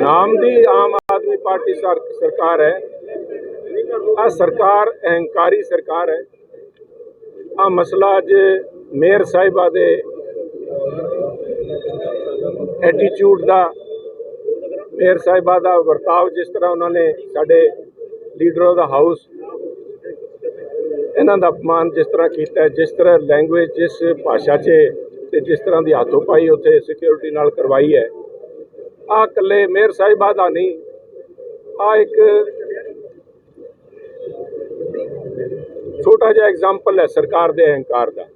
ਨਾਮ ਦੀ Aam Aadmi party sir- ਸਰਕਾਰ ਹੈ। ਆ ਸਰਕਾਰ ਅਹੰਕਾਰੀ ਸਰਕਾਰ ਹੈ। ਆ ਮਸਲਾ ਅੱਜ ਮੇਅਰ ਸਾਹਿਬਾ ਦੇ ਐਟੀਟਿਊਡ ਦਾ, ਮੇਅਰ ਸਾਹਿਬਾ ਦਾ ਵਰਤਾਵ ਜਿਸ ਤਰ੍ਹਾਂ ਉਹਨਾਂ ਨੇ ਸਾਡੇ ਲੀਡਰ ਆਫ ਦਾ ਹਾਊਸ ਇਹਨਾਂ ਦਾ ਅਪਮਾਨ ਜਿਸ ਤਰ੍ਹਾਂ ਕੀਤਾ, ਜਿਸ ਤਰ੍ਹਾਂ ਲੈਂਗੁਏਜ ਜਿਸ ਭਾਸ਼ਾ 'ਚ ਤੇ ਜਿਸ ਤਰ੍ਹਾਂ ਦੀ ਹੱਥੋਂ ਪਾਈ ਉੱਥੇ ਸਿਕਿਉਰਿਟੀ ਨਾਲ ਕਰਵਾਈ ਹੈ। ਆ ਇਕੱਲੇ ਮੇਰ ਸਾਹਿਬਾ ਦਾ ਨਹੀਂ, ਆ ਇੱਕ ਛੋਟਾ ਜਿਹਾ ਐਗਜ਼ਾਮਪਲ ਹੈ ਸਰਕਾਰ ਦੇ ਅਹੰਕਾਰ ਦਾ।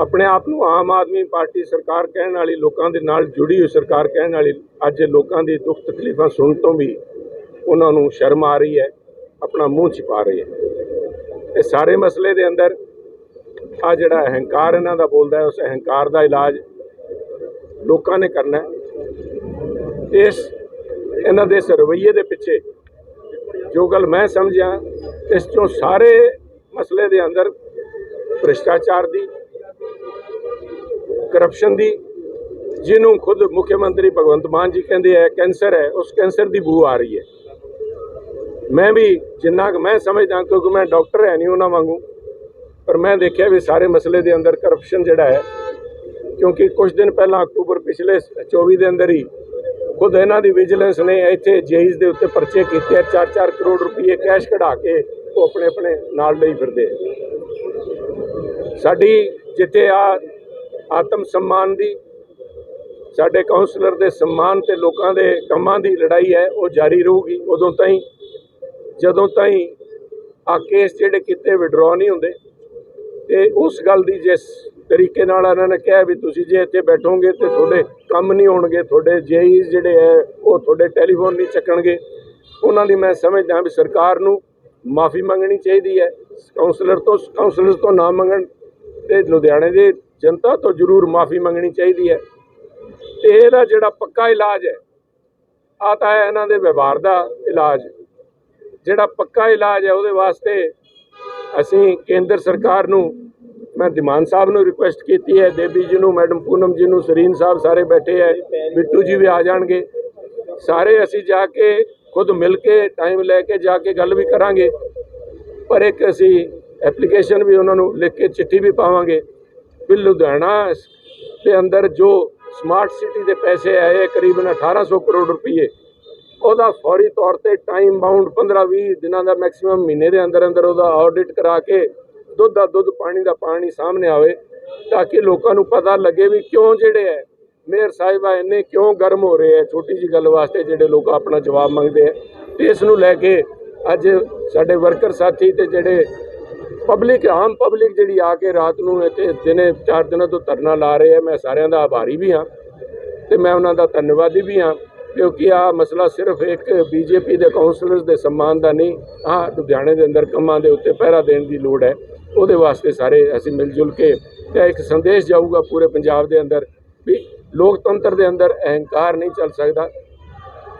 ਆਪਣੇ ਆਪ ਨੂੰ ਆਮ ਆਦਮੀ ਪਾਰਟੀ ਸਰਕਾਰ ਕਹਿਣ ਵਾਲੀ, ਲੋਕਾਂ ਦੇ ਨਾਲ ਜੁੜੀ ਹੋਈ ਸਰਕਾਰ ਕਹਿਣ ਵਾਲੀ, ਅੱਜ ਲੋਕਾਂ ਦੀ ਦੁੱਖ ਤਕਲੀਫਾਂ ਸੁਣਨ ਤੋਂ ਵੀ ਉਹਨਾਂ ਨੂੰ ਸ਼ਰਮ ਆ ਰਹੀ ਹੈ, ਆਪਣਾ ਮੂੰਹ ਛਿਪਾ ਰਹੀ ਹੈ। ਇਹ ਸਾਰੇ ਮਸਲੇ ਦੇ ਅੰਦਰ ਆ ਜਿਹੜਾ ਅਹੰਕਾਰ ਇਹਨਾਂ ਦਾ ਬੋਲਦਾ ਹੈ, ਉਸ ਅਹੰਕਾਰ ਦਾ ਇਲਾਜ ਲੋਕਾਂ ਨੇ ਕਰਨਾ ਇਸ ਇਹਨਾਂ ਦੇ ਇਸ ਰਵੱਈਏ ਦੇ ਪਿੱਛੇ ਜੋ ਗੱਲ ਮੈਂ ਸਮਝਿਆ, ਇਸ ਚੋਂ ਸਾਰੇ ਮਸਲੇ ਦੇ ਅੰਦਰ ਭ੍ਰਿਸ਼ਟਾਚਾਰ ਦੀ ਕਰਪਸ਼ਨ ਦੀ, ਜਿਹਨੂੰ ਖੁਦ ਮੁੱਖ ਮੰਤਰੀ ਭਗਵੰਤ ਮਾਨ ਜੀ ਕਹਿੰਦੇ ਹੈ ਕੈਂਸਰ ਹੈ, ਉਸ ਕੈਂਸਰ ਦੀ ਬੂ ਆ ਰਹੀ ਹੈ। ਮੈਂ ਵੀ ਜਿੰਨਾ ਕੁ ਮੈਂ ਸਮਝਦਾ, ਕਿਉਂਕਿ ਮੈਂ ਡਾਕਟਰ ਹੈ ਨਹੀਂ ਉਹਨਾਂ ਵਾਂਗੂ, ਪਰ ਮੈਂ ਦੇਖਿਆ ਵੀ ਸਾਰੇ ਮਸਲੇ ਦੇ ਅੰਦਰ ਕਰਪਸ਼ਨ ਜਿਹੜਾ ਹੈ, ਕਿਉਂਕਿ ਕੁਝ ਦਿਨ ਪਹਿਲਾਂ ਅਕਤੂਬਰ ਪਿਛਲੇ 24 ਦੇ ਅੰਦਰ ਹੀ ਖੁਦ ਇਹਨਾਂ ਦੀ ਵਿਜੀਲੈਂਸ ਨੇ ਇੱਥੇ ਜੇਈਜ਼ ਦੇ ਉੱਤੇ ਪਰਚੇ ਕੀਤੇ ਆ। 4-4 ਕਰੋੜ ਰੁਪਏ ਕੈਸ਼ ਕਢਾ ਕੇ ਉਹ ਆਪਣੇ ਆਪਣੇ ਨਾਲ ਲਈ ਫਿਰਦੇ ਸਾਡੀ ਜਿੱਥੇ ਆ ਆਤਮ ਸਨਮਾਨ ਦੀ, ਸਾਡੇ ਕਾਉਂਸਲਰ ਦੇ ਸਨਮਾਨ ਤੇ ਲੋਕਾਂ ਦੇ ਕੰਮਾਂ ਦੀ ਲੜਾਈ ਹੈ, ਉਹ ਜਾਰੀ ਰਹੂਗੀ। ਉਦੋਂ ਤਾਈਂ, ਜਦੋਂ ਤਾਈਂ ਆ ਕੇਸ ਜਿਹੜੇ ਕਿਤੇ ਵਿਡਰਾਅ ਨਹੀਂ ਹੁੰਦੇ, ਤੇ ਉਸ ਗੱਲ ਦੀ ਜਿਸ ਤਰੀਕੇ ਨਾਲ ਇਹਨਾਂ ਨੇ ਕਿਹਾ ਵੀ ਤੁਸੀਂ ਜੇ ਇੱਥੇ ਬੈਠੋਗੇ ਤੇ ਤੁਹਾਡੇ ਕੰਮ ਨਹੀਂ ਹੋਣਗੇ, ਤੁਹਾਡੇ ਜੇਈਜ਼ ਜਿਹੜੇ ਹੈ, ਉਹ ਤੁਹਾਡੇ ਟੈਲੀਫੋਨ ਨਹੀਂ ਚੱਕਣਗੇ। ਉਹਨਾਂ ਦੀ ਮੈਂ ਸਮਝਦਾ ਵੀ ਸਰਕਾਰ ਨੂੰ ਮਾਫੀ ਮੰਗਣੀ ਚਾਹੀਦੀ ਹੈ। ਕਾਉਂਸਲਰ ਤੋਂ ਕਾਉਂਸਲਰਸ ਤੋਂ ਨਾ ਮੰਗਣ ਤੇ ਲੁਧਿਆਣੇ ਦੇ ਜਨਤਾ ਤੋਂ ਜ਼ਰੂਰ ਮਾਫੀ ਮੰਗਣੀ ਚਾਹੀਦੀ ਹੈ। ਤੇ ਇਹਦਾ ਜਿਹੜਾ ਪੱਕਾ ਇਲਾਜ ਹੈ ਆ ਤਾਂ ਹੈ ਇਹਨਾਂ ਦੇ ਵਿਵਹਾਰ ਦਾ ਇਲਾਜ। ਜਿਹੜਾ ਪੱਕਾ ਇਲਾਜ ਹੈ, ਉਹਦੇ ਵਾਸਤੇ ਅਸੀਂ ਕੇਂਦਰ ਸਰਕਾਰ ਨੂੰ ਮੈਂ ਦਿਮਾਨ ਸਾਹਿਬ ਨੂੰ ਰਿਕੁਐਸਟ ਕੀਤੀ ਹੈ ਦੇਵੀ ਜੀ ਨੂੰ, ਮੈਡਮ ਪੂਨਮ ਜੀ ਨੂੰ, ਸਰੀਨ ਸਾਹਿਬ ਸਾਰੇ ਬੈਠੇ ਹੈ ਬਿੱਟੂ ਜੀ ਵੀ ਆ ਜਾਣਗੇ। ਸਾਰੇ ਅਸੀਂ ਜਾ ਕੇ ਖੁਦ ਮਿਲ ਕੇ ਟਾਈਮ ਲੈ ਕੇ ਜਾ ਕੇ ਗੱਲ ਵੀ ਕਰਾਂਗੇ। ਪਰ ਇੱਕ ਅਸੀਂ ਐਪਲੀਕੇਸ਼ਨ ਵੀ ਉਹਨਾਂ ਨੂੰ ਲਿਖ ਕੇ ਚਿੱਠੀ ਵੀ ਪਾਵਾਂਗੇ ਵੀ ਲੁਧਿਆਣਾ ਦੇ ਅੰਦਰ ਜੋ ਸਮਾਰਟ ਸਿਟੀ ਦੇ ਪੈਸੇ ਆਏ ਕਰੀਬਨ 1800 ਕਰੋੜ ਰੁਪਏ ਉਹਦਾ ਫੌਰੀ ਤੌਰ ਤੇ ਟਾਈਮ ਬਾਉਂਡ 15-20 ਦਿਨਾਂ ਦਾ ਮੈਕਸਿਮਮ ਮਹੀਨੇ ਦੇ ਅੰਦਰ ਅੰਦਰ ਉਹਦਾ ਆਡਿਟ ਕਰਾ ਕੇ ਦੁੱਧ ਦਾ ਦੁੱਧ ਪਾਣੀ ਦਾ ਪਾਣੀ ਸਾਹਮਣੇ ਆਵੇ ਤਾਂ ਕਿ ਲੋਕਾਂ ਨੂੰ ਪਤਾ ਲੱਗੇ ਵੀ ਕਿਉਂ ਜਿਹੜੇ ਹੈ ਮੇਅਰ ਸਾਹਿਬਾ ਇੰਨੇ ਕਿਉਂ ਗਰਮ ਹੋ ਰਹੇ ਹੈ ਛੋਟੀ ਜੀ ਗੱਲ ਵਾਸਤੇ ਜਿਹੜੇ ਲੋਕ ਆਪਣਾ ਜਵਾਬ ਮੰਗਦੇ ਹੈ ਤੇ ਇਸ ਨੂੰ ਲੈ ਕੇ ਅੱਜ ਸਾਡੇ ਵਰਕਰ ਸਾਥੀ ਤੇ ਜਿਹੜੇ ਪਬਲਿਕ, ਆਮ ਪਬਲਿਕ ਜਿਹੜੀ ਆ ਕੇ ਰਾਤ ਨੂੰ ਇੱਥੇ ਦਿਨੇ ਚਾਰ ਦਿਨਾਂ ਤੋਂ ਧਰਨਾ ਲਾ ਰਹੇ ਹੈ ਮੈਂ ਸਾਰਿਆਂ ਦਾ ਆਭਾਰੀ ਵੀ ਹਾਂ ਤੇ ਮੈਂ ਉਹਨਾਂ ਦਾ ਧੰਨਵਾਦੀ ਵੀ ਹਾਂ ਕਿਉਂਕਿ ਆ ਮਸਲਾ ਸਿਰਫ ਇੱਕ ਬੀਜੇਪੀ ਦੇ ਕਾਉਂਸਲਰਸ ਦੇ ਸਨਮਾਨ ਦਾ ਨਹੀਂ ਆ ਲੁਧਿਆਣੇ ਦੇ ਅੰਦਰ ਕੰਮਾਂ ਦੇ ਉੱਤੇ ਪਹਿਰਾ ਦੇਣ ਦੀ ਲੋੜ ਹੈ ਉਹਦੇ ਵਾਸਤੇ ਸਾਰੇ ਅਸੀਂ ਮਿਲ ਜੁਲ ਕੇ ਤੇ ਇੱਕ ਸੰਦੇਸ਼ ਜਾਊਗਾ ਪੂਰੇ ਪੰਜਾਬ ਦੇ ਅੰਦਰ ਵੀ ਲੋਕਤੰਤਰ ਦੇ ਅੰਦਰ ਅਹੰਕਾਰ ਨਹੀਂ ਚੱਲ ਸਕਦਾ।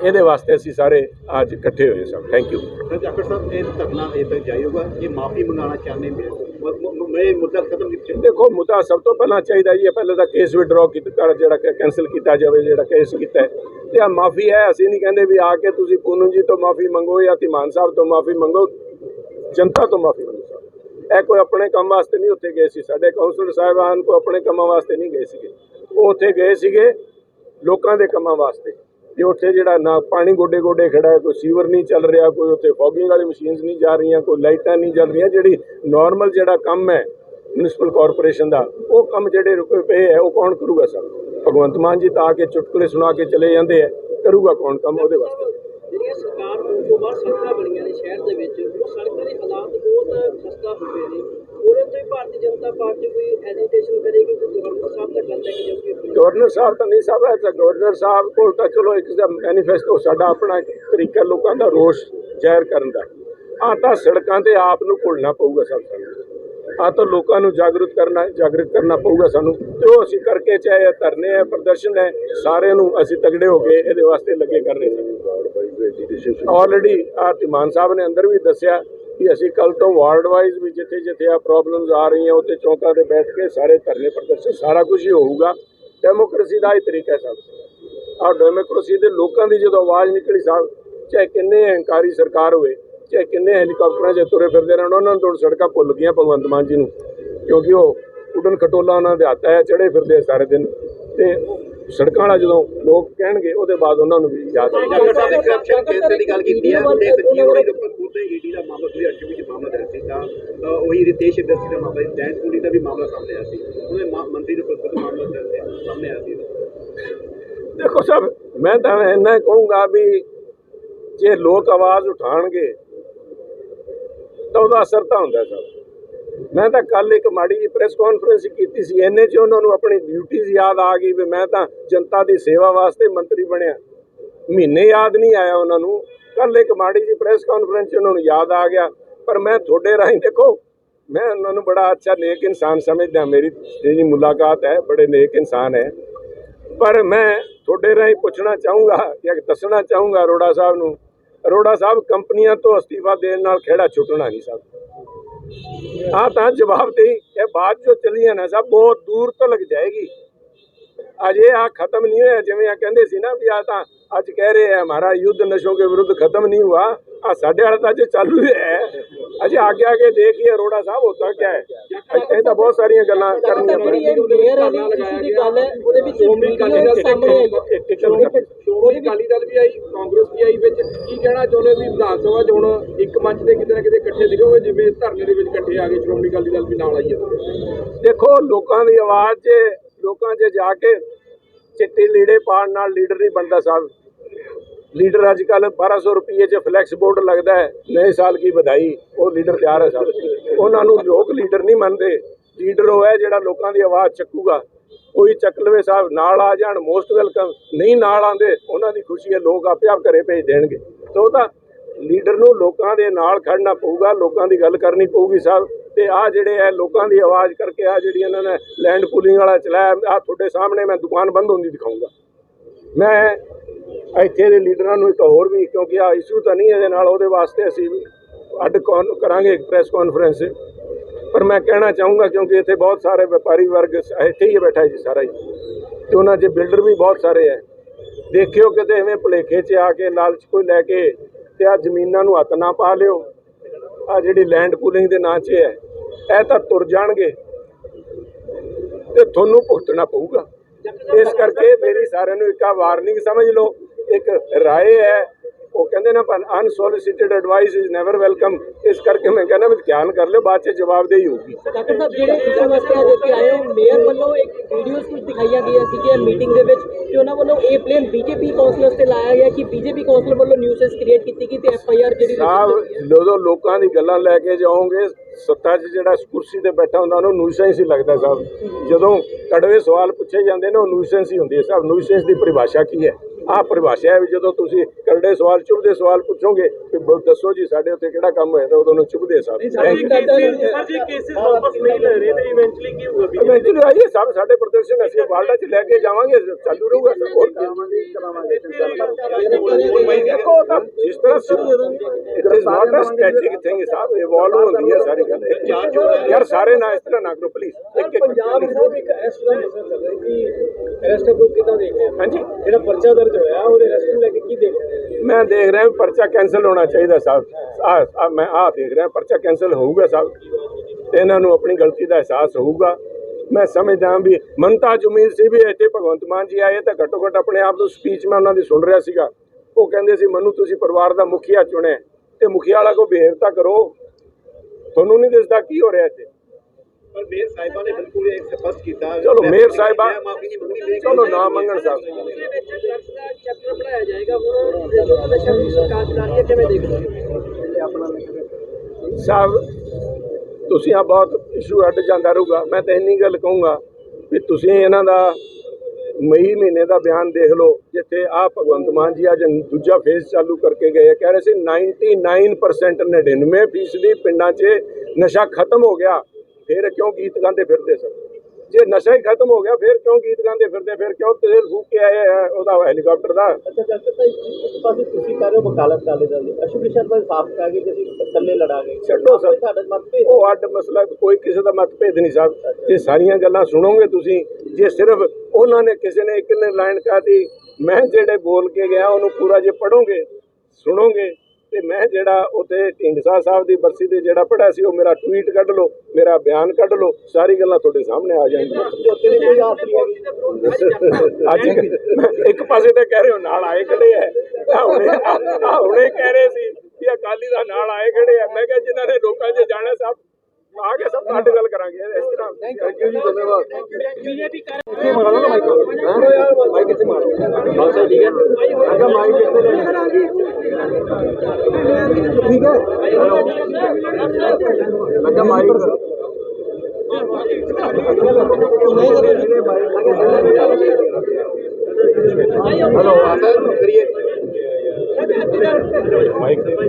ਇਹਦੇ ਵਾਸਤੇ ਅਸੀਂ ਸਾਰੇ ਅੱਜ ਇਕੱਠੇ ਹੋਏ ਸਭ ਥੈਂਕ ਯੂ ਡਾਕਟਰ ਸਾਹਿਬ ਇਹ ਧਰਨਾ ਇਹ ਤੱਕ ਜਾਏਗਾ ਇਹ ਮਾਫੀ ਮੰਗਾਉਣਾ ਚਾਹੁੰਦੇ ਨੇ। ਮ- ਮ- ਮੈਂ ਇਹ ਮੁੱਦਾ ਖਤਮ ਕੀਤਾ। ਦੇਖੋ ਮੁੱਦਾ ਸਭ ਤੋਂ ਪਹਿਲਾਂ ਚਾਹੀਦਾ ਜੀ ਇਹ ਪਹਿਲੇ ਤਾਂ ਕੇਸ ਵਿਡਰਾਅ ਕੀਤਾ ਜਿਹੜਾ ਕੈਨਸਲ ਕੀਤਾ ਜਾਵੇ ਜਿਹੜਾ ਕੇਸ ਕੀਤਾ ਤੇ ਆ ਮਾਫੀ ਹੈ ਅਸੀਂ ਨਹੀਂ ਕਹਿੰਦੇ ਵੀ ਆ ਕੇ ਤੁਸੀਂ ਪੂਨਮ ਜੀ ਤੋਂ ਮਾਫੀ ਮੰਗੋ ਜਾਂ ਧੀਮਾਨ ਸਾਹਿਬ ਤੋਂ ਮਾਫੀ ਮੰਗੋ ਜਨਤਾ ਤੋਂ ਮਾਫੀ ਮੰਗੋ। ਇਹ ਕੋਈ ਆਪਣੇ ਕੰਮ ਵਾਸਤੇ ਨਹੀਂ ਉੱਥੇ ਗਏ ਸੀ। ਸਾਡੇ ਕਾਉਂਸਲਰ ਸਾਹਿਬਾਨ ਕੋ ਆਪਣੇ ਕੰਮਾਂ ਵਾਸਤੇ ਨਹੀਂ ਗਏ ਸੀਗੇ। ਉਹ ਉੱਥੇ ਗਏ ਸੀਗੇ ਲੋਕਾਂ ਦੇ ਕੰਮਾਂ ਵਾਸਤੇ। ਤੇ ਉੱਥੇ ਜਿਹੜਾ ਨਾ ਪਾਣੀ ਗੋਡੇ ਗੋਡੇ ਖੜਾ ਹੈ ਕੋਈ ਸੀਵਰ ਨਹੀਂ ਚੱਲ ਰਿਹਾ, ਕੋਈ ਉੱਥੇ ਫੋਗਿੰਗ ਵਾਲੀ ਮਸ਼ੀਨਸ ਨਹੀਂ ਜਾ ਰਹੀਆਂ, ਕੋਈ ਲਾਈਟਾਂ ਨਹੀਂ ਚੱਲ ਰਹੀਆਂ, ਜਿਹੜੀ ਨਾਰਮਲ ਜਿਹੜਾ ਕੰਮ ਹੈ ਮਿਊਨਿਸਪਲ ਕਾਰਪੋਰੇਸ਼ਨ ਦਾ, ਉਹ ਕੰਮ ਜਿਹੜੇ ਰੁਕੇ ਪਏ ਹੈ, ਉਹ ਕੌਣ ਕਰੂਗਾ ਸਰ? ਭਗਵੰਤ ਮਾਨ ਜੀ ਤਾਂ ਆ ਕੇ ਚੁਟਕਲੇ ਸੁਣਾ ਕੇ ਚਲੇ ਜਾਂਦੇ ਹੈ, ਕਰੂਗਾ ਕੌਣ ਕੰਮ ਉਹਦੇ ਵਾਸਤੇ? ਜਿਹੜੀਆਂ ਸਰਕਾਰ ਹੋਣ ਤੋਂ ਬਾਅਦ ਸੜਕਾਂ ਬਣੀਆਂ ਨੇ ਸ਼ਹਿਰ ਦੇ ਵਿੱਚ, ਉਹ ਸੜਕਾਂ ਦੇ ਹਾਲਾਤ ਬਹੁਤ ਖਸਤਾ ਹੋ ਗਏ ਨੇ। ਉਹਨਾਂ ਤੋਂ ਭਾਰਤੀ ਜਨਤਾ ਪਾਰਟੀ ਕੋਈ ਐਜੀਟੇਸ਼ਨ ਕਰੇਗੀ ਕਿ ਗਵਰਨਰ ਸਾਹਿਬ ਤੱਕ ਗੱਲ ਲੈ ਕੇ ਜਾਊਗੀ ਗਵਰਨਰ ਸਾਹਿਬ ਤਾਂ ਨਹੀਂ ਸਾਹਿਬ ਹੈ, ਤਾਂ ਗਵਰਨਰ ਸਾਹਿਬ ਕੋਲ ਤਾਂ ਚਲੋ ਇੱਕ ਮੈਨੀਫੈਸਟੋ ਸਾਡਾ ਆਪਣਾ ਤਰੀਕਾ ਲੋਕਾਂ ਦਾ ਰੋਸ਼ ਜ਼ਾਹਿਰ ਕਰਨ ਦਾ। ਆ ਤਾਂ ਸੜਕਾਂ ਤੇ ਆਪ ਨੂੰ ਘੁਲਣਾ ਪਊਗਾ ਸਭ ਸਾਨੂੰ ਆ ਤਾਂ ਲੋਕਾਂ ਨੂੰ ਜਾਗਰੂਕ ਕਰਨਾ ਜਾਗਰੂਕ ਕਰਨਾ ਪਊਗਾ ਸਾਨੂੰ। ਤੇ ਉਹ ਅਸੀਂ ਕਰਕੇ ਚਾਹੇ ਧਰਨੇ ਹੈ ਪ੍ਰਦਰਸ਼ਨ ਹੈ, ਸਾਰਿਆਂ ਨੂੰ ਅਸੀਂ ਤਗੜੇ ਹੋ ਕੇ ਇਹਦੇ ਵਾਸਤੇ ਲੱਗੇ ਕਰ ਰਹੇ ਹਾਂ। ਆਲਰੇਡੀ ਆ ਧੀਮਾਨ ਸਾਹਿਬ ਨੇ ਅੰਦਰ ਵੀ ਦੱਸਿਆ ਕਿ ਅਸੀਂ ਕੱਲ ਤੋਂ ਵਾਰਡ ਵਾਈਜ਼ ਵੀ ਜਿੱਥੇ ਜਿੱਥੇ ਆ ਪ੍ਰੋਬਲਮਸ ਆ ਰਹੀਆਂ, ਉੱਥੇ ਚੌਂਕਾਂ ਤੇ ਬੈਠ ਕੇ ਸਾਰੇ ਧਰਨੇ ਪ੍ਰਦਰਸ਼ਨ, ਸਾਰਾ ਕੁਝ ਹੀ ਹੋਊਗਾ। ਡੈਮੋਕ੍ਰੇਸੀ ਦਾ ਇਹ ਤਰੀਕਾ ਸਭ ਆ ਡੈਮੋਕ੍ਰੇਸੀ ਦੇ ਲੋਕਾਂ ਦੀ ਜਦੋਂ ਆਵਾਜ਼ ਨਿਕਲੀ ਸਾਹਿਬ ਚਾਹੇ ਕਿੰਨੇ ਅਹੰਕਾਰੀ ਸਰਕਾਰ ਹੋਵੇ, ਚਾਹੇ ਕਿੰਨੇ ਹੈਲੀਕਾਪਟਰਾਂ 'ਚ ਤੁਰੇ ਫਿਰਦੇ ਰਹਿਣ, ਉਹਨਾਂ ਨੂੰ ਸੜਕਾਂ ਭੁੱਲ ਗਈਆਂ ਭਗਵੰਤ ਮਾਨ ਜੀ ਨੂੰ। ਕਿਉਂਕਿ ਉਹ ਉਡਨ ਖਟੋਲਾ ਉਹਨਾਂ ਦੇ ਹੱਥ ਹੈ ਚੜੇ ਫਿਰਦੇ ਆ ਸਾਰੇ ਦਿਨ। ਤੇ ਸੜਕਾਂ ਵਾਲਾ ਜਦੋਂ ਲੋਕ ਕਹਿਣਗੇ ਉਹਦੇ ਬਾਅਦ ਉਹਨਾਂ ਨੂੰ ਵੀ ਯਾਦ ਆਏਗਾ ਸਾਹਿਬ ਨੇ ਕਰਪਸ਼ਨ ਕੇਸ ਦੀ ਗੱਲ ਕੀਤੀ ਹੈ ਤੇ ਸੰਜੀਵ ਹੋਣੀ ਦੇ ਉੱਪਰ ਖੁਦ ਈਡੀ ਦਾ ਮਾਮਲਾ ਕੋਈ ਅਰਜੂ ਵਿੱਚ ਮਾਮਲਾ ਦਰਜ ਸੀ ਤਾਂ ਉਹੀ ਰਿਤੇਸ਼ ਇੰਡਸਟਰੀ ਦਾ ਮਾਮਲਾ ਡੈਂਸ ਪੁਲੀ ਦਾ ਵੀ ਮਾਮਲਾ ਸਾਹਮਣੇ ਆਇਆ ਸੀ। ਉਹਨੇ ਮਾ- ਮੰਤਰੀ ਦੇ ਉੱਪਰ ਖੁਦ ਮਾਮਲਾ ਸਾਹਮਣੇ ਆਇਆ ਸੀ। ਦੇਖੋ ਸਾਹਿਬ ਮੈਂ ਤਾਂ ਇੰਨਾ ਕਹੂੰਗਾ ਵੀ ਜੇ ਲੋਕ ਆਵਾਜ਼ ਉਠਾਣਗੇ ਤਾਂ ਉਹਦਾ ਅਸਰ ਤਾਂ ਹੁੰਦਾ ਸਾਹਿਬ ਮੈਂ ਤਾਂ ਕੱਲ ਇੱਕ ਮਾੜੀ ਜਿਹੀ ਪ੍ਰੈਸ ਕਾਨਫਰੰਸ ਕੀਤੀ ਸੀ, ਇੰਨੇ 'ਚ ਉਹਨਾਂ ਨੂੰ ਆਪਣੀ ਡਿਊਟੀਆਂ ਯਾਦ ਆ ਗਈ ਵੀ ਮੈਂ ਤਾਂ ਜਨਤਾ ਦੀ ਸੇਵਾ ਵਾਸਤੇ ਮੰਤਰੀ ਬਣਿਆ। ਮਹੀਨੇ ਯਾਦ ਨਹੀਂ ਆਇਆ ਉਹਨਾਂ ਨੂੰ। ਕੱਲ ਇੱਕ ਮਾੜੀ ਜਿਹੀ ਪ੍ਰੈਸ ਕਾਨਫਰੰਸ 'ਚ ਉਹਨਾਂ ਨੂੰ ਯਾਦ ਆ ਗਿਆ, ਪਰ ਮੈਂ ਤੁਹਾਡੇ ਰਾਹੀਂ ਦੇਖੋ, ਮੈਂ ਉਹਨਾਂ ਨੂੰ ਬੜਾ ਅੱਛਾ ਨੇਕ ਇਨਸਾਨ ਸਮਝਦਾ, ਮੇਰੀ ਜਿਹੜੀ ਮੁਲਾਕਾਤ ਹੈ, ਬੜੇ ਨੇਕ ਇਨਸਾਨ ਹੈ। ਪਰ ਮੈਂ ਤੁਹਾਡੇ ਰਾਹੀਂ ਪੁੱਛਣਾ ਚਾਹੂੰਗਾ ਜਾਂ ਦੱਸਣਾ ਚਾਹੂੰਗਾ ਅਰੋੜਾ ਸਾਹਿਬ ਨੂੰ, ਅਰੋੜਾ ਸਾਹਿਬ ਕੰਪਨੀਆਂ ਤੋਂ ਅਸਤੀਫਾ ਦੇਣ ਨਾਲ ਖੇੜਾ ਛੁੱਟਣਾ ਨਹੀਂ ਸਾਹਿਬ ਆ ਤਾਂ ਜਵਾਬ ਦੇਈ ਇਹ ਬਾਤ ਜੋ ਚੱਲੀ ਹੈ ਨਾ ਸਾਹਿਬ ਬਹੁਤ ਦੂਰ ਤੱਕ ਜਾਏਗੀ। ਅਜੇ ਆ ਖਤਮ ਨਹੀਂ ਹੋਇਆ, ਜਿਵੇਂ ਆ ਕਹਿੰਦੇ ਸੀ ਨਾ ਵੀ ਆ ਤਾਂ ਅੱਜ ਕਹਿ ਰਹੇ ਹੈ ਹਮਾਰਾ ਯੁੱਧ ਨਸ਼ੋਂ ਕੇ ਵਿਰੁੱਧ ਖਤਮ ਨਹੀਂ ਹੁआ ਆ ਸਾਡੇ ਵਾਲਾ ਤਾਂ ਅਜੇ ਚਾਲੂ ਹੀ ਹੈ। ਅਜੇ ਆਗੇ ਆਗੇ ਦੇਖੀਏ ਅਰੋੜਾ ਸਾਹਿਬ ਹੋਤਾ ਕਿਆ ਹੈ। ਇੱਥੇ ਤਾਂ ਬਹੁਤ ਸਾਰੀਆਂ ਗੱਲਾਂ ਕਰਨੀਆਂ ਇਹ ਸ਼੍ਰੋਮਣੀ ਅਕਾਲੀ ਦਲ ਵੀ ਆਈ ਕਾਂਗਰਸ ਵੀ ਆਈ ਵਿੱਚ। ਕੀ ਕਹਿਣਾ ਚਾਹੁੰਦੇ ਵੀ ਵਿਧਾਨ ਸਭਾ 'ਚ ਹੁਣ ਇੱਕ ਮੰਚ ਤੇ ਕਿਤੇ ਨਾ ਕਿਤੇ ਇਕੱਠੇ ਦਿਖੋਗੇ ਜਿਵੇਂ ਧਰਨੇ ਦੇ ਵਿੱਚ ਇਕੱਠੇ ਆ ਗਏ ਸ਼੍ਰੋਮਣੀ ਅਕਾਲੀ ਦਲ ਵੀ ਨਾਲ ਆਈ ਹੈ ਦੇਖੋ ਲੋਕਾਂ ਦੀ ਆਵਾਜ਼ 'ਚ ਲੋਕਾਂ 'ਚ ਜਾ ਕੇ ਚਿੱਟੇ ਲੀੜੇ ਪਾਉਣ ਨਾਲ ਲੀਡਰ ਨਹੀਂ ਬਣਦਾ ਸਾਹਿਬ। ਲੀਡਰ ਅੱਜ ਕੱਲ 1200 ਰੁਪਏ 'ਚ ਫਲੈਕਸ ਬੋਰਡ ਲੱਗਦਾ ਹੈ। ਨਵੇਂ ਸਾਲ ਕੀ ਵਧਾਈ, ਉਹ ਲੀਡਰ ਤਿਆਰ ਹੈ ਸਾਹਿਬ ਉਹਨਾਂ ਨੂੰ ਲੋਕ ਲੀਡਰ ਨਹੀਂ ਮੰਨਦੇ। ਲੀਡਰ ਉਹ ਹੈ ਜਿਹੜਾ ਲੋਕਾਂ ਦੀ ਆਵਾਜ਼ ਚੱਕੂਗਾ। ਕੋਈ ਚੱਕ ਲਵੇ ਸਾਹਿਬ, ਨਾਲ ਆ ਜਾਣ ਮੋਸਟ ਵੈਲਕਮ ਨਹੀਂ ਨਾਲ ਆਂਦੇ ਉਹਨਾਂ ਦੀ ਖੁਸ਼ੀ ਹੈ, ਲੋਕ ਆਪੇ ਆਪ ਘਰੇ ਭੇਜ ਦੇਣਗੇ। ਤੇ ਉਹ ਤਾਂ ਲੀਡਰ ਨੂੰ ਲੋਕਾਂ ਦੇ ਨਾਲ ਖੜਨਾ ਪਊਗਾ, ਲੋਕਾਂ ਦੀ ਗੱਲ ਕਰਨੀ ਪਊਗੀ ਸਾਹਿਬ। ਤੇ ਆ ਜਿਹੜੇ ਹੈ, ਲੋਕਾਂ ਦੀ ਆਵਾਜ਼ ਕਰਕੇ ਆ ਜਿਹੜੀ ਇਹਨਾਂ ਨੇ ਲੈਂਡ ਪੂਲਿੰਗ ਵਾਲਾ ਚਲਾਇਆ ਆ ਤੁਹਾਡੇ ਸਾਹਮਣੇ ਮੈਂ ਦੁਕਾਨ ਬੰਦ ਹੁੰਦੀ ਦਿਖਾਊਂਗਾ। ਮੈਂ ਇੱਥੇ ਦੇ ਲੀਡਰਾਂ ਨੂੰ ਇੱਕ ਹੋਰ ਵੀ, ਕਿਉਂਕਿ ਆ ਇਸ਼ੂ ਤਾਂ ਨਹੀਂ ਇਹਦੇ ਨਾਲ, ਉਹਦੇ ਵਾਸਤੇ ਅਸੀਂ ਅੱਡ ਕੌਨ ਕਰਾਂਗੇ ਇੱਕ ਪ੍ਰੈਸ ਕਾਨਫਰੰਸ ਪਰ ਮੈਂ ਕਹਿਣਾ ਚਾਹੂੰਗਾ, ਕਿਉਂਕਿ ਇੱਥੇ ਬਹੁਤ ਸਾਰੇ ਵਪਾਰੀ ਵਰਗ ਇੱਥੇ ਹੀ ਬੈਠਾ ਜੀ ਸਾਰਾ ਹੀ। ਤੇ ਉਹਨਾਂ 'ਚ ਬਿਲਡਰ ਵੀ ਬਹੁਤ ਸਾਰੇ ਹੈ। ਦੇਖਿਓ ਕਿਤੇ ਐਵੇਂ ਭੁਲੇਖੇ 'ਚ ਆ ਕੇ, ਲਾਲਚ ਕੋਈ ਲੈ ਕੇ ਤੇ ਆ ਜ਼ਮੀਨਾਂ ਨੂੰ ਹੱਥ ਨਾ ਪਾ ਲਿਓ। ਆ ਜਿਹੜੀ ਲੈਂਡ ਪੂਲਿੰਗ ਦੇ ਨਾਂ 'ਚ ਹੈ। ਇਹ ਤਾਂ ਤੁਰ ਜਾਣਗੇ। ਤੇ ਤੁਹਾਨੂੰ ਭੁਗਤਣਾ ਪਊਗਾ। ਇਸ ਕਰਕੇ ਮੇਰੀ ਸਾਰਿਆਂ ਨੂੰ ਇੱਕ ਵਾਰਨਿੰਗ ਸਮਝ ਲਓ। ਇੱਕ ਰਾਏ ਹੈ ਉਹ ਕਹਿੰਦੇ ਨਾ ਪਰ unsolicited advice is never welcome ਇਸ ਕਰਕੇ ਮੈਂ ਕਹਿੰਦਾ ਵੀ ਧਿਆਨ ਕਰ ਲਿਓ ਬਾਅਦ ਚ ਜਵਾਬਦੇਹੀ ਹੋਊਗੀ। ਡਾਕਟਰ ਸਾਹਿਬ ਜਿਹੜੇ ਦੇ ਕੇ ਆਏ ਹੋ ਮੇਅਰ ਵੱਲੋਂ ਇੱਕ ਵੀਡੀਓਜ਼ ਕੁਝ ਦਿਖਾਈਆਂ ਗਈਆਂ ਸੀ ਕਿ ਮੀਟਿੰਗ ਦੇ ਵਿੱਚ ਕਿ ਉਹਨਾਂ ਵੱਲੋਂ ਇਹ ਪਲੇਨ ਬੀਜੇਪੀ ਕਾਉਂਸਲਰਸ ਤੇ ਲਾਇਆ ਗਿਆ ਕਿ ਬੀਜੇਪੀ ਕਾਉਂਸਲਰ ਵੱਲੋਂ ਨਿਊਸੈਂਸ ਕ੍ਰੀਏਟ ਕੀਤੀ ਗਈ ਤੇ ਐਫ ਆਈ ਆਰ ਜਿਹੜੀ ਸਾਹਿਬ ਜਦੋਂ ਲੋਕਾਂ ਦੀ ਗੱਲਾਂ ਲੈ ਕੇ ਜਾਓਗੇ ਸੱਤਾ 'ਚ ਜਿਹੜਾ ਕੁਰਸੀ ਤੇ ਬੈਠਾ ਹੁੰਦਾ ਉਹਨੂੰ ਨੂਇਸੈਂਸ ਹੀ ਲੱਗਦਾ ਸਾਹਿਬ। ਜਦੋਂ ਕੜਵੇ ਸਵਾਲ ਪੁੱਛੇ ਜਾਂਦੇ ਨੇ ਉਹ ਨੂਇਸੈਂਸ ਹੀ ਹੁੰਦੀ ਹੈ। ਸਾਹਿਬ ਨੂਇਸੈਂਸ ਦੀ ਪਰਿਭਾਸ਼ਾ ਕੀ ਹੈ? ਆਹ ਪਰਿਭਾਸ਼ਾ ਹੈ ਵੀ ਜਦੋਂ ਤੁਸੀਂ ਕਰੜੇ ਸਵਾਲ ਚੁਭਦੇ ਸਵਾਲ ਪੁੱਛੋਗੇ ਕਿ ਦੱਸੋ ਜੀ ਸਾਡੇ ਉੱਤੇ ਕਿਹੜਾ ਕੰਮ ਹੋਇਆ ਤਾਂ ਉਦੋਂ ਨੂੰ ਚੁਭਦੇ ਸਾਹਿਬ ਜੀ ਕੇਸਿਸ ਵਾਪਸ ਨਹੀਂ ਲੈ ਰਹੇ ਤੇ ਇਵੈਂਚੁਅਲੀ ਕੀ ਹੋਊਗਾ? ਇਵੈਂਚੁਅਲੀ ਆਈਏ ਸਭ ਸਾਡੇ ਪ੍ਰਦਰਸ਼ਨ ਅਸੀਂ ਵਾਲਡਾ 'ਚ ਲੈ ਕੇ ਜਾਵਾਂਗੇ ਚਾਲੂ ਰਹੂਗਾ ਹੋਰ ਦੇਖੋ ਤਾਂ ਜਿਸ ਤਰ੍ਹਾਂ it is not a static thing Sahib evolve ਹੁੰਦੀ ਹੈ ਸਾਰੀ ਗੱਲ। ਯਾਰ ਸਾਰੇ ਨਾ ਇਸ ਤਰ੍ਹਾਂ ਨਾ ਕਰੋ ਪਲੀਜ਼ ਪੰਜਾਬ ਸਾਹਿਬ ਇੱਕ ਅਰੈਸਟ ਦਾ ਮਸਲਾ ਚੱਲ ਰਿਹਾ ਕਿ ਅਰੈਸਟ ਕਿਦਾਂ ਦੇਖ ਰਹੇ ਹੋ ਹਾਂਜੀ। ਜਿਹੜਾ ਪਰਚਾ ਦਰਜ ਹੋਇਆ ਉਹਦੇ ਅਰੈਸਟ ਨੂੰ ਲੈ ਕੇ ਕੀ ਦੇਖ ਰਹੇ ਹੋ? ਮੈਂ ਦੇਖ ਰਿਹਾ ਪਰਚਾ ਕੈਨਸਲ ਹੋਣਾ ਚਾਹੀਦਾ ਸਾਹਿਬ। ਆ ਮੈਂ ਆ ਦੇਖ ਰਿਹਾ ਪਰਚਾ ਕੈਨਸਲ ਹੋਊਗਾ ਸਾਹਿਬ। ਤੇ ਇਹਨਾਂ ਨੂੰ ਆਪਣੀ ਗਲਤੀ ਦਾ ਅਹਿਸਾਸ ਹੋਊਗਾ। ਮੈਂ ਸਮਝਦਾ ਵੀ ਮਨ ਤਾਂ ਅੱਜ ਉਮੀਦ ਸੀ ਵੀ ਇੱਥੇ ਭਗਵੰਤ ਮਾਨ ਜੀ ਆਏ ਤਾਂ ਘੱਟੋ ਘੱਟ ਆਪਣੇ ਆਪ ਨੂੰ ਸਪੀਚ ਮੈਂ ਉਹਨਾਂ ਦੀ ਸੁਣ ਰਿਹਾ ਸੀਗਾ। ਉਹ ਕਹਿੰਦੇ ਸੀ ਮੈਨੂੰ ਤੁਸੀਂ ਪਰਿਵਾਰ ਦਾ ਮੁਖੀਆ ਚੁਣਿਆ ਤੇ ਮੁਖੀਆ ਵਾਲਾ ਕੋ ਬਿਹੇਵ ਤਾਂ ਕਰੋ। ਤੁਹਾਨੂੰ ਨਹੀਂ ਦਿਸਦਾ ਕੀ ਹੋ ਰਿਹਾ ਇੱਥੇ? ਪਰ ਮੇਰ ਸਾਹਿਬਾਂ ਨੇ ਬਿਲਕੁਲ ਇਹ ਸਪਸ਼ਟ ਕੀਤਾ। ਚਲੋ, ਮੇਅਰ ਸਾਹਿਬਾਂ- ਮੇਰੀ ਚਲੋ ਨਾ ਮੰਗਣ ਸਾਹਿਬ ਉਹਦੇ ਵਿੱਚ ਡਰੱਗਸ ਦਾ ਚੈਪਟਰ ਪੜਾਇਆ ਜਾਏਗਾ ਹੁਣ ਜਦੋਂ ਨਸ਼ਾ ਦੀ ਸਰਕਾਰ ਚਲਾ ਰਹੀ ਹੈ, ਕਿਵੇਂ ਦੇਖਦੇ ਹੋ? ਸਾਹਿਬ, ਤੁਸੀਂ ਆ ਬਹੁਤ ਇਸ਼ੂ ਅੱਡ ਜਾਂਦਾ ਰਹੂਗਾ। ਮੈਂ ਤਾਂ ਇੰਨੀ ਗੱਲ ਕਹੂੰਗਾ ਵੀ ਤੁਸੀਂ ਇਹਨਾਂ ਦਾ ਮਈ ਮਹੀਨੇ ਦਾ ਬਿਆਨ ਦੇਖ ਲਓ, ਜਿੱਥੇ ਆ ਭਗਵੰਤ ਮਾਨ ਜੀ ਅੱਜ ਦੂਜਾ ਫੇਜ਼ ਚਾਲੂ ਕਰਕੇ ਗਏ ਕਹਿ ਰਹੇ ਸੀ 99% 99 ਫੀਸਦੀ ਪਿੰਡਾਂ 'ਚ ਨਸ਼ਾ ਖਤਮ ਹੋ ਗਿਆ। ਫਿਰ ਕਿਉਂ ਗੀਤ ਗਾਉਂਦੇ ਫਿਰਦੇ ਸਨ? ਜੇ ਨਸ਼ਾ ਹੀ ਖਤਮ ਹੋ ਗਿਆ ਫਿਰ ਕਿਉਂ ਗੀਤ ਗਾਉਂਦੇ ਫਿਰਦੇ? ਫਿਰ ਕਿਉਂ ਤੇਲ ਫੂਕ ਕੇ ਆਏ ਆ ਉਹਦਾ ਹੈਲੀਕਾਪਟਰ ਦਾ? ਅੱਛਾ ਇੱਕ ਪਾਸੇ ਤੁਸੀਂ ਕਰ ਰਹੇ ਹੋ ਵਕਾਲਤ ਕਾਲੇ ਦਲ ਦੀ ਅਸ਼ੋਕ ਸ਼ਰਮਾ ਸਾਫ਼ ਕਰ ਗਏ ਕਿ ਅਸੀਂ ਇਕੱਲੇ ਲੜਾਂਗੇ। ਛੱਡੋ ਸਰ। ਸਾਡਾ ਮਤਭੇਦ ਉਹ ਅੱਡ ਮਸਲਾ ਕੋਈ ਕਿਸੇ ਦਾ ਮਤਭੇਦ ਨਹੀਂ ਸਾਹਿਬ ਇਹ ਸਾਰੀਆਂ ਗੱਲਾਂ ਸੁਣੋਗੇ ਤੁਸੀਂ ਜੇ ਸਿਰਫ ਉਹਨਾਂ ਨੇ ਕਿਸੇ ਨੇ ਇੱਕ ਨੇ ਲਾਈਨ ਕਹਤੀ ਮੈਂ ਜਿਹੜੇ ਬੋਲ ਕੇ ਗਿਆ ਉਹਨੂੰ ਪੂਰਾ ਜੇ ਪੜੋਗੇ ਸੁਣੋਗੇ ਤੇ ਮੈਂ ਜਿਹੜਾ ਉਤੇ ਢੀਂਡਸਾ ਸਾਹਿਬ ਦੀ ਬਰਸੀ ਤੇ ਜਿਹੜਾ ਪੜਿਆ ਸੀ, ਉਹ ਮੇਰਾ ਟਵੀਟ ਕੱਢ ਲਓ, ਮੇਰਾ ਬਿਆਨ ਕੱਢ ਲਓ, ਸਾਰੀ ਗੱਲਾਂ ਤੁਹਾਡੇ ਸਾਹਮਣੇ ਆ ਜਾਣਗੀਆਂ। ਅੱਜ ਇੱਕ ਪਾਸੇ ਤੇ ਕਹਿ ਰਹੇ ਹੋ, ਨਾਲ ਆਏ ਖੜੇ ਐ ਹੁਣੇ ਕਹਿ ਰਹੇ ਸੀ ਕਿ ਅਕਾਲੀ ਦਾ ਨਾਲ ਆਏ ਖੜੇ ਐ ਮੈਂ ਕਿਹਾ ਜਿਨ੍ਹਾਂ ਨੇ ਲੋਕਾਂ 'ਚ ਜਾਣਾ, ਸਭ ਆ ਕੇ ਸਭ ਨਾਲ ਗੱਲ ਕਰਾਂਗੇ। ਇਸ ਤਰ੍ਹਾਂ ਥੈਂਕ ਯੂ ਜੀ ਧੰਨਵਾਦ। ਬੀਜੇਪੀ ਕਰ। ਕਿੱਥੇ ਮਾਰਾ ਨਾ ਮਾਈਕ ਹਾਂ ਯਾਰ ਮਾਈਕ ਕਿੱਥੇ ਮਾਰਾ। ਬਸ ਠੀਕ ਹੈ। ਕਿਹਾ ਮਾਈਕ ਕਿੱਥੇ ਲੈ ਠੀਕ ਹੈ। ਕਿਹਾ ਮਾਈਕ ਹੈਲੋ ਕਰੀਏ ਮਾਈਕ ਕੋਈ